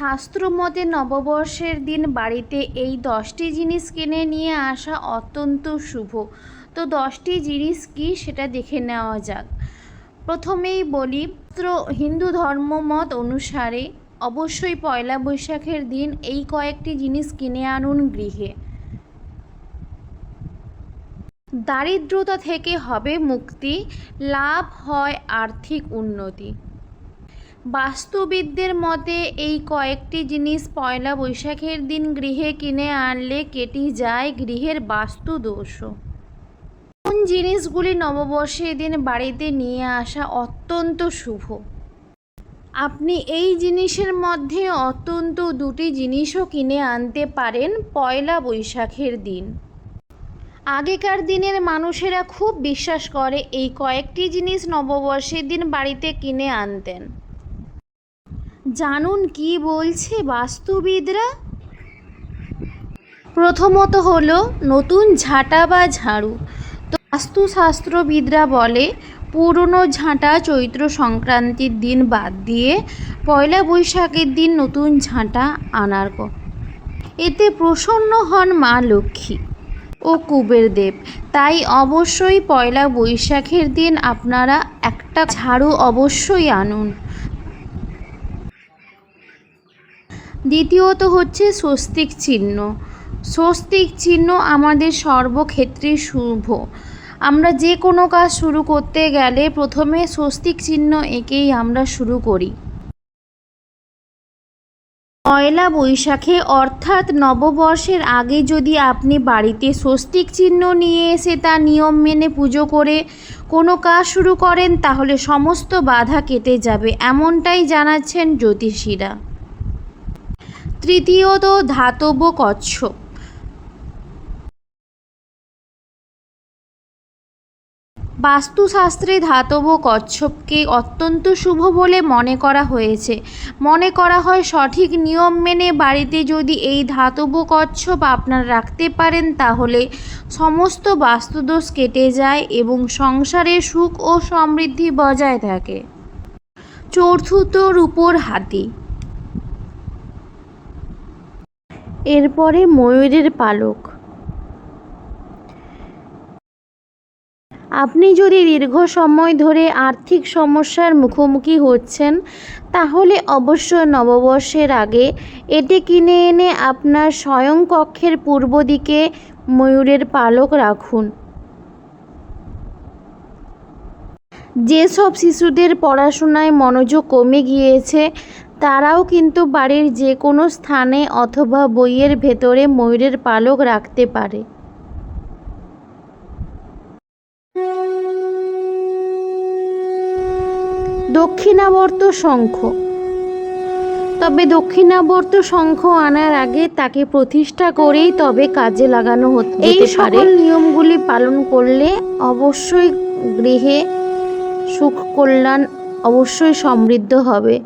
শাস্ত্র মতে নববর্ষের দিন বাড়িতে এই দশটি জিনিস কিনে নিয়ে আসা অত্যন্ত শুভ। তো দশটি জিনিস কি সেটা দেখে নেওয়া যাক। প্রথমেই বলি হিন্দু ধর্মমত অনুসারে অবশ্যই পয়লা বৈশাখের দিন এই কয়েকটি জিনিস কিনে আনুন গৃহে। দারিদ্রতা থেকে হবে মুক্তি, লাভ হয় আর্থিক উন্নতি। বাস্তুবিদদের মতে, এই কয়েকটি জিনিস পয়লা বৈশাখের দিন গৃহে কিনে আনলে কেটে যায় গৃহের বাস্তু দোষও কোন জিনিসগুলি নববর্ষের দিন বাড়িতে নিয়ে আসা অত্যন্ত শুভ? আপনি এই জিনিসের মধ্যে অত্যন্ত দুটি জিনিসও কিনে আনতে পারেন পয়লা বৈশাখের দিন। আগেকার দিনের মানুষেরা খুব বিশ্বাস করে, এই কয়েকটি জিনিস নববর্ষের দিন বাড়িতে কিনে আনতেন। জানুন কি বলছে বাস্তুবিদরা? প্রথমত হলো নতুন ঝাঁটা বা ঝাড়ু। তো বাস্তুশাস্ত্রবিদরা বলে, পুরনো ঝাঁটা চৈত্র সংক্রান্তির দিন বাদ দিয়ে পয়লা বৈশাখের দিন নতুন ঝাঁটা আনার এতে প্রসন্ন হন মা লক্ষ্মী ও কুবের দেব। তাই অবশ্যই পয়লা বৈশাখের দিন আপনারা একটা ঝাড়ু অবশ্যই আনুন। দ্বিতীয়ত হচ্ছে স্বস্তিক চিহ্ন। স্বস্তিক চিহ্ন আমাদের সর্বক্ষেত্রে শুভ। আমরা যে কোনো কাজ শুরু করতে গেলে প্রথমে স্বস্তিক চিহ্ন এঁকেই আমরা শুরু করি। পয়লা বৈশাখে অর্থাৎ নববর্ষের আগে যদি আপনি বাড়িতে স্বস্তিক চিহ্ন নিয়ে এসে তা নিয়ম মেনে পুজো করে কোনো কাজ শুরু করেন, তাহলে সমস্ত বাধা কেটে যাবে, এমনটাই জানাচ্ছেন জ্যোতিষীরা। তৃতীয়ত ধাতব কচ্ছপ বাস্তুশাস্ত্রে ধাতব কচ্ছপকে অত্যন্ত শুভ বলে মনে করা হয়েছে। মনে করা হয় সঠিক নিয়ম মেনে বাড়িতে যদি এই ধাতব কচ্ছপ আপনারা রাখতে পারেন, তাহলে সমস্ত বাস্তুদোষ কেটে যায় এবং সংসারে সুখ ও সমৃদ্ধি বজায় থাকে। চতুর্থ রূপোর হাতি। এরপরে ময়ূরের পালক। আপনি যদি দীর্ঘ সময় ধরে আর্থিক সমস্যার মুখোমুখি হচ্ছেন, তাহলে অবশ্যই নববর্ষের আগে এটি কিনে এনে আপনার শয়নকক্ষের পূর্ব দিকে ময়ূরের পালক রাখুন। যেসব শিশুদের পড়াশোনায় মনোযোগ কমে গিয়েছে তারাও কিন্তু বাড়ির যে কোনো স্থানে অথবা বইয়ের ভেতরে ময়ূরের পালক রাখতে পারে। দক্ষিণাবর্ত শঙ্খ। তবে দক্ষিণাবর্ত শঙ্খ আনার আগে তাকে প্রতিষ্ঠা করেই তবে কাজে লাগানো হতে এই সকল নিয়মগুলি পালন করলে অবশ্যই গৃহে সুখ কল্যাণ অবশ্যই সমৃদ্ধ হবে।